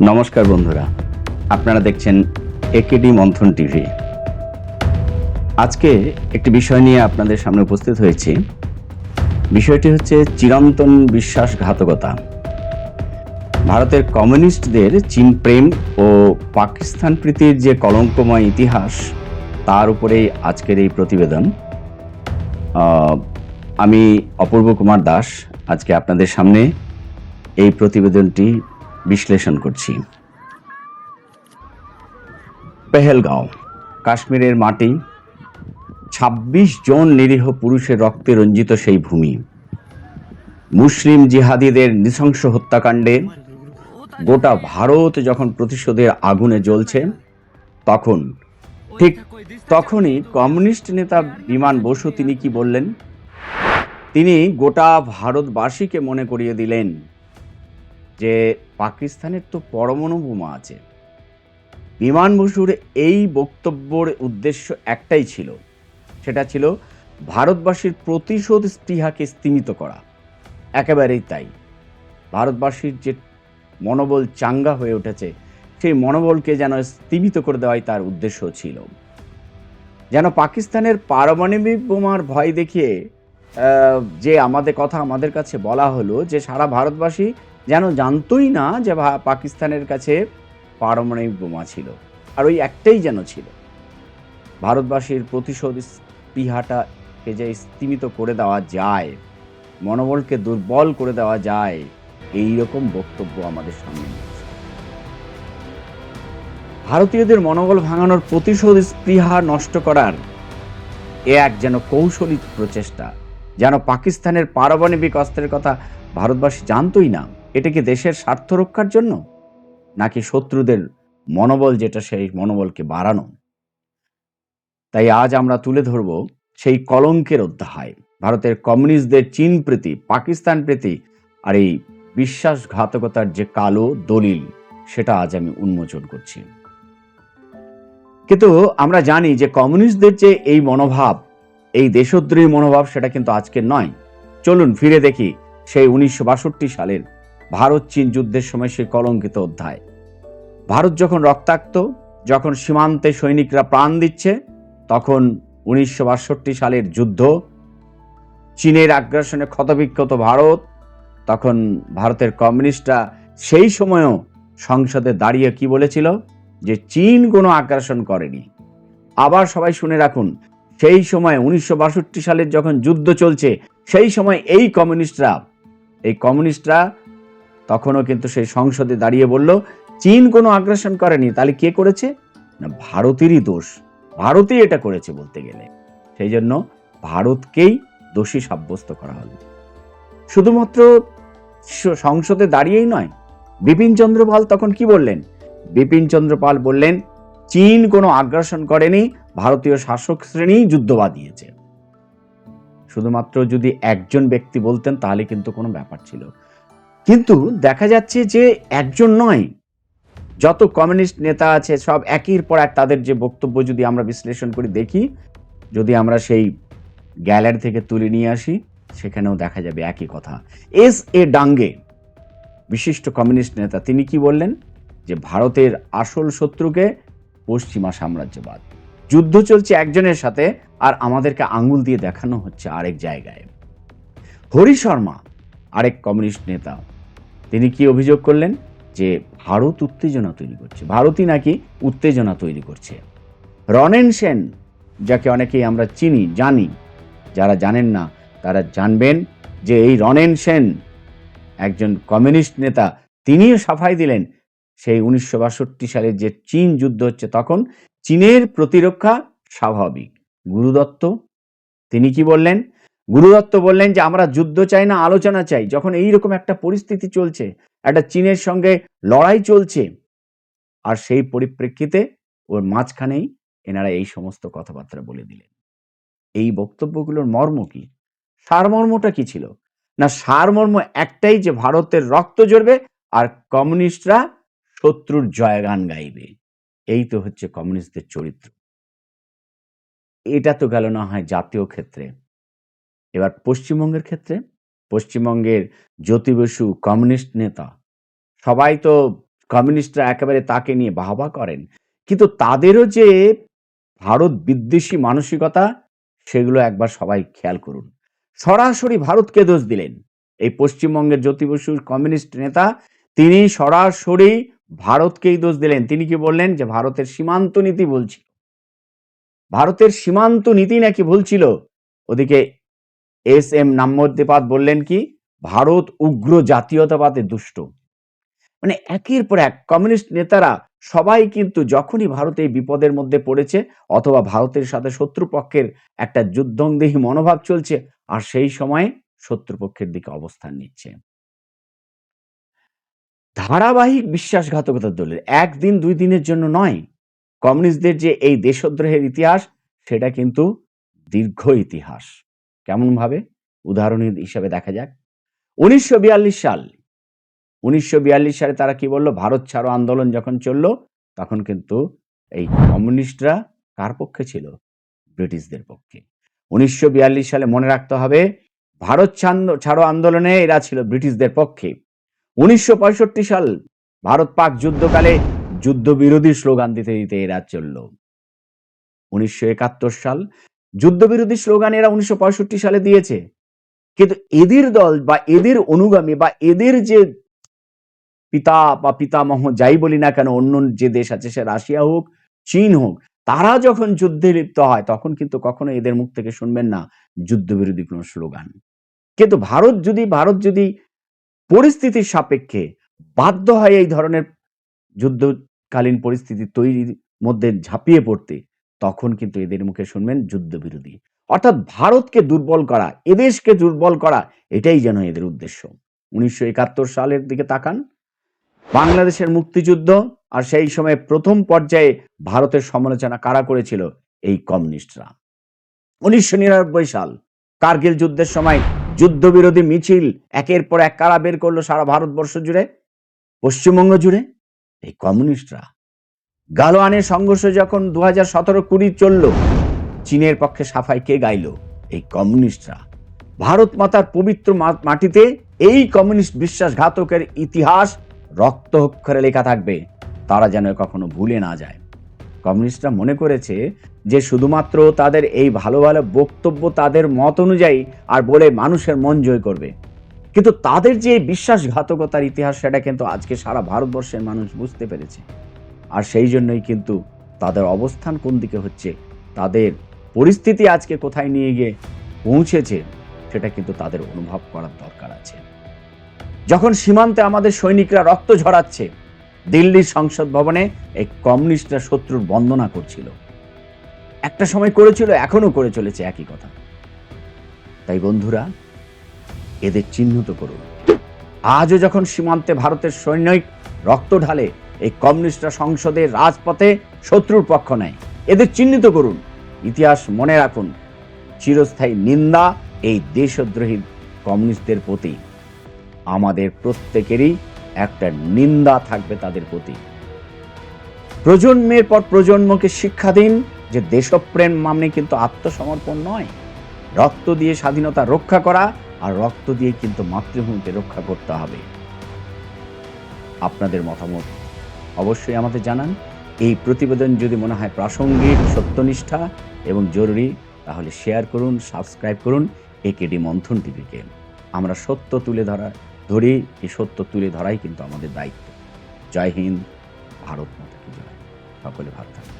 নমস্কার বন্ধুরা, আপনারা দেখছেন একেডি মন্থন টিভি। আজকে একটি বিষয় নিয়ে আপনাদের সামনে উপস্থিত হয়েছি। বিষয়টি হচ্ছে চিরন্তন বিশ্বাসঘাতকতা। ভারতের কমিউনিস্টদের চীন প্রেম ও পাকিস্তান প্রীতির যে কলঙ্কময় ইতিহাস, তার উপরেই আজকের এই প্রতিবেদন। আমি অপূর্ব কুমার দাস, আজকে আপনাদের সামনে এই প্রতিবেদনটি বিশ্লেষণ করছি। পেহেলগাঁও, কাশ্মীরের মাটি ২৬ জন নিরীহ পুরুষের রক্তে রঞ্জিত সেই ভূমি। মুসলিম জিহাদিদের নৃশংস হত্যাকাণ্ডে গোটা ভারত যখন প্রতিশোধের আগুনে জ্বলছে, তখন, ঠিক তখনই কমিউনিস্ট নেতা বিমান বসু তিনি কি বললেন? তিনি গোটা ভারতবাসীকে মনে করিয়ে দিলেন যে পাকিস্তানের তো পরমাণু বোমা আছে। বিমান বসুর এই বক্তব্যর উদ্দেশ্য একটাই ছিল। সেটা ছিল ভারতবাসীর প্রতিশোধ স্পৃহাকে স্তীমিত করা। একেবারেই তাই। ভারতবাসীর যে মনোবল চাঙ্গা হয়ে উঠেছে, সেই মনোবলকে যেন স্তীমিত করে দেওয়াই তার উদ্দেশ্য ছিল। যেন পাকিস্তানের পারমাণবিক বোমার ভয় দেখিয়ে যে আমাদের কথা আমাদের কাছে বলা হলো, যে সারা ভারতবাসী যেন জানতোই না যে পাকিস্তানের কাছে পারমাণবিক বোমা ছিল, আর ওই একটাই যেন ছিল। ভারতবাসীর প্রতিশোধ স্পৃহাটাকে যে স্তীমিত করে দেওয়া যায়, মনোবলকে দুর্বল করে দেওয়া যায়, এই রকম বক্তব্য আমাদের সামনে ভারতীয়দের মনোবল ভাঙানোর প্রতিশোধ স্পৃহা নষ্ট করার এ এক যেন কৌশলী প্রচেষ্টা, যেন পাকিস্তানের পারমাণবিক অস্ত্রের কথা ভারতবাসী জানতোই না। এটা কি দেশের স্বার্থ রক্ষার জন্য? নাকি শত্রুদের মনোবল যেটা সেই মনোবলকে বাড়ানো? তাই আজ আমরা তুলে ধরব সেই কলঙ্কের অধ্যায়। ভারতের কমিউনিস্টদের চীন প্রীতি, পাকিস্তান প্রীতি আর এই বিশ্বাসঘাতকতার যে কালো দলিল, সেটা আজ আমি উন্মোচন করছি। কিন্তু আমরা জানি যে কমিউনিস্টদের যে এই মনোভাব, এই দেশদ্রোহী মনোভাব, সেটা কিন্তু আজকের নয়। চলুন ফিরে দেখি সেই উনিশশো বাষট্টি সালের ভারত চীন যুদ্ধের সময় সেই কলঙ্কিত অধ্যায়। ভারত যখন রক্তাক্ত, যখন সীমান্তে সৈনিকরা প্রাণ দিচ্ছে, তখন উনিশশো বাষট্টি সালের যুদ্ধ, চীনের আগ্রাসনে ক্ষতবিক্ষত ভারত, তখন ভারতের কমিউনিস্টরা সেই সময়ও সংসদে দাঁড়িয়ে কি বলেছিল যে চীন কোনো আগ্রাসন করেনি। আবার সবাই শুনে রাখুন, সেই সময় উনিশশো বাষট্টি সালের যখন যুদ্ধ চলছে, সেই সময় এই কমিউনিস্টরা এই কমিউনিস্টরা তখনও কিন্তু সেই সংসদে দাঁড়িয়ে বলল, চীন কোনো আগ্রাসন করেনি, তাহলে কে করেছে? না, ভারতেরই দোষ। ভারতই এটা করেছে বলতে গেলে। সেই জন্য ভারতকেই দোষী সাব্যস্ত করা হলো। শুধুমাত্র সংসদে দাঁড়িয়েই নয়, বিপিন চন্দ্র পাল তখন কি বললেন? বিপিন চন্দ্র পাল বললেন, চীন কোনো আগ্রাসন করেনি, ভারতীয় শাসক শ্রেণি যুদ্ধ বাঁধিয়েছে। শুধুমাত্র যদি একজন ব্যক্তি বলতেন, তাহলে কিন্তু কোনো ব্যাপার ছিল। কিন্তু দেখা যাচ্ছে যে একজন নয়। যত কমিউনিস্ট নেতা আছে, সব একের পর এক তাদের যে বক্তব্য যদি আমরা বিশ্লেষণ করি দেখি, যদি আমরা সেই গ্যালারি থেকে তুলে নিয়ে আসি, সেখানেও দেখা যাবে একই কথা। এস এ ডাঙ্গে, বিশিষ্ট কমিউনিস্ট নেতা, তিনি কি বললেন? যে ভারতের আসল শত্রুকে পশ্চিমা সাম্রাজ্যবাদ। যুদ্ধ চলছে একজনের সাথে আর আমাদেরকে আঙুল দিয়ে দেখানো হচ্ছে আরেক জায়গায়। হরি শর্মা, আরেক কমিউনিস্ট নেতা তিনি কি অভিযোগ করলেন? যে ভারত উত্তেজনা তৈরি করছে। ভারতই নাকি উত্তেজনা তৈরি করছে। রনেন সেন, যাকে অনেকেই আমরা চিনি, জানি, যারা জানেন না, তারা জানবেন যে এই রনেন সেন একজন কমিউনিস্ট নেতা, তিনিও সাফাই দিলেন। সেই উনিশশো বাষট্টি সালের যে চীন যুদ্ধ হচ্ছে তখন, চীনের প্রতিরক্ষা স্বাভাবিক। গুরুদত্ত, তিনি কি বললেন? গুরুদত্ত বললেন যে, আমরা যুদ্ধ চাই না, আলোচনা চাই। যখন এইরকম একটা পরিস্থিতি চলছে, একটা চীনের সঙ্গে লড়াই চলছে, আর সেই পরিপ্রেক্ষিতে ওর মাঝখানেই এনারা এই সমস্ত কথাবার্তা বলে দিলেন। এই বক্তব্যগুলোর মর্ম কি? সারমর্মটা কি ছিল? না, সারমর্ম একটাই যে, ভারতের রক্ত জড়বে আর কমিউনিস্টরা শত্রুর জয়গান গাইবে। এই তো হচ্ছে কমিউনিস্টদের চরিত্র। এটা তো গেল না হয় জাতীয় ক্ষেত্রে। এবার পশ্চিমবঙ্গের ক্ষেত্রে, পশ্চিমবঙ্গের জ্যোতি বসু কমিউনিস্ট নেতা, সবাই তো কমিউনিস্টরা একেবারে তাকে নিয়ে বাহবা করেন, কিন্তু তাদেরও যে ভারত বিদ্বেষী মানসিকতা, সেগুলো একবার সবাই খেয়াল করুন। সরাসরি ভারতকে দোষ দিলেন এই পশ্চিমবঙ্গের জ্যোতি বসুর কমিউনিস্ট নেতা, তিনি সরাসরি ভারতকেই দোষ দিলেন। তিনি কি বললেন যে ভারতের সীমান্ত নীতি বলছিল ভারতের সীমান্ত নীতি নাকি ভুলছিল ওদিকে এস এম নাম্মদ্দেপাত বললেন কি? ভারত উগ্র জাতীয়তাবাদে দুষ্ট। মানে একের পর এক কমিউনিস্ট নেতারা সবাই কিন্তু যখনই ভারত এই বিপদের মধ্যে পড়েছে অথবা ভারতের সাথে শত্রুপক্ষের একটা যুদ্ধংদেহী মনোভাব চলছে, আর সেই সময়ে শত্রুপক্ষের দিকে অবস্থান নিচ্ছে। ধারাবাহিক বিশ্বাসঘাতকতার দলের একদিন দুই দিনের জন্য নয়, কমিউনিস্টদের যে এই দেশদ্রোহের ইতিহাস, সেটা কিন্তু দীর্ঘ ইতিহাস। কেমন ভাবে উদাহরণ হিসাবে দেখা যাক। উনিশশো বিয়াল্লিশ সাল। উনিশশো বিয়াল্লিশ সালে তারা কি বলল? ভারত ছাড়ো, আন্দোলন যখন চলল, তখন কিন্তু এই কমিউনিস্টরা কার পক্ষে ছিল? ব্রিটিশদের পক্ষে। উনিশশো সালে মনে রাখতে হবে, ভারত ছাড়ো আন্দোলনে এরা ছিল ব্রিটিশদের পক্ষে। উনিশশো পঁয়ষট্টি সাল ভারত পাক যুদ্ধকালে যুদ্ধবিরোধী স্লোগান দিতে দিতে এরা চলল। উনিশশো সাল যুদ্ধবিরোধী স্লোগান এরা উনিশশো পঁয়ষট্টি সালে দিয়েছে। কিন্তু এদের দল বা এদের অনুগামী বা এদের যে পিতা বা পিতামহ, যাই বলি না কেন, অন্য যে দেশ আছে সে রাশিয়া হোক, চীন হোক, তারা যখন যুদ্ধে লিপ্ত হয়, তখন কিন্তু কখনো এদের মুখ থেকে শুনবেন না যুদ্ধবিরোধী কোনো স্লোগান। কিন্তু ভারত যদি ভারত যদি পরিস্থিতির সাপেক্ষে বাধ্য হয় এই ধরনের যুদ্ধকালীন পরিস্থিতি তৈরির মধ্যে ঝাঁপিয়ে পড়তে তখন কিন্তু এদের মুখে শুনবেন যুদ্ধবিরোধী। অর্থাৎ ভারতকে দুর্বল করা, এদেশকে দুর্বল করা, এটাই যেন এদের উদ্দেশ্য। উনিশশো একাত্তর সালের দিকে তাকান। বাংলাদেশের মুক্তিযুদ্ধ আর সেই সময় প্রথম পর্যায়ে ভারতের সমালোচনা কারা করেছিল? এই কমিউনিস্টরা। উনিশশো নিরানব্বই সাল, কার্গিল যুদ্ধের সময় যুদ্ধবিরোধী মিছিল একের পর এক কারা বের করল সারা ভারতবর্ষ জুড়ে? পশ্চিমবঙ্গ জুড়ে? এই কমিউনিস্টরা। গালোয়ানের সংঘর্ষ যখন দু হাজার সতেরো কুড়ি চলল, চীনের পক্ষে সাফাই কে গাইল? এই কমিউনিস্টরা। ভারত মাতার পবিত্র মাটিতে এই কমিউনিস্ট বিশ্বাসঘাতকের ইতিহাস রক্ত অক্ষরে লেখা থাকবে। তারা যেন কখনো ভুলে না যায়। কমিউনিস্টরা মনে করেছে যে শুধুমাত্র তাদের এই ভালো ভালো বক্তব্য তাদের মত অনুযায়ী আর বলে মানুষের মন জয় করবে। কিন্তু তাদের যে বিশ্বাসঘাতকতার ইতিহাস, সেটা কিন্তু আজকে সারা ভারতবর্ষের মানুষ বুঝতে পেরেছে। আর সেই জন্যই কিন্তু তাদের অবস্থান কোন দিকে হচ্ছে, তাদের পরিস্থিতি আজকে কোথায় নিয়ে গিয়ে পৌঁছেছে, সেটা কিন্তু তাদের অনুভব করার দরকার আছে। যখন সীমান্তে আমাদের সৈনিকরা রক্ত ঝরাচ্ছে, দিল্লির সংসদ ভবনে এই কমিউনিস্টরা শত্রুর বন্দনা করছিল। একটা সময় করেছিল এখনও করে চলেছে, একই কথা। তাই বন্ধুরা, এদের চিহ্নিত করুন। আজও যখন সীমান্তে ভারতের সৈনিক রক্ত ঢালে এই কমিউনিস্টরা সংসদের রাজপথে শত্রুর পক্ষ নেয়। এদের চিহ্নিত করুন। ইতিহাস মনে রাখুন, চিরস্থায়ী নিন্দা এই দেশদ্রোহী কমিউনিস্টদের প্রতি। আমাদের প্রত্যেকেরই একটা নিন্দা থাকবে তাদের প্রতি। প্রজন্মের পর প্রজন্মকে শিক্ষা দিন যে দেশপ্রেম মানে কিন্তু আত্মসমর্পণ নয়। রক্ত দিয়ে স্বাধীনতা রক্ষা করা আর রক্ত দিয়ে কিন্তু মাতৃভূমিকে রক্ষা করতে হবে। আপনাদের মতামত? অবশ্যই আমাদের জানান। এই প্রতিবেদন যদি মনে হয় প্রাসঙ্গিক, সত্যনিষ্ঠা এবং জরুরি, তাহলে শেয়ার করুন, সাবস্ক্রাইব করুন একেডি মন্থন টিভিকে। আমরা সত্য তুলে ধরা ধরি, এই সত্য তুলে ধরাই কিন্তু আমাদের দায়িত্ব। জয় হিন্দ, ভারত মাতা কি জয়। সকলে ভারত থাকবেন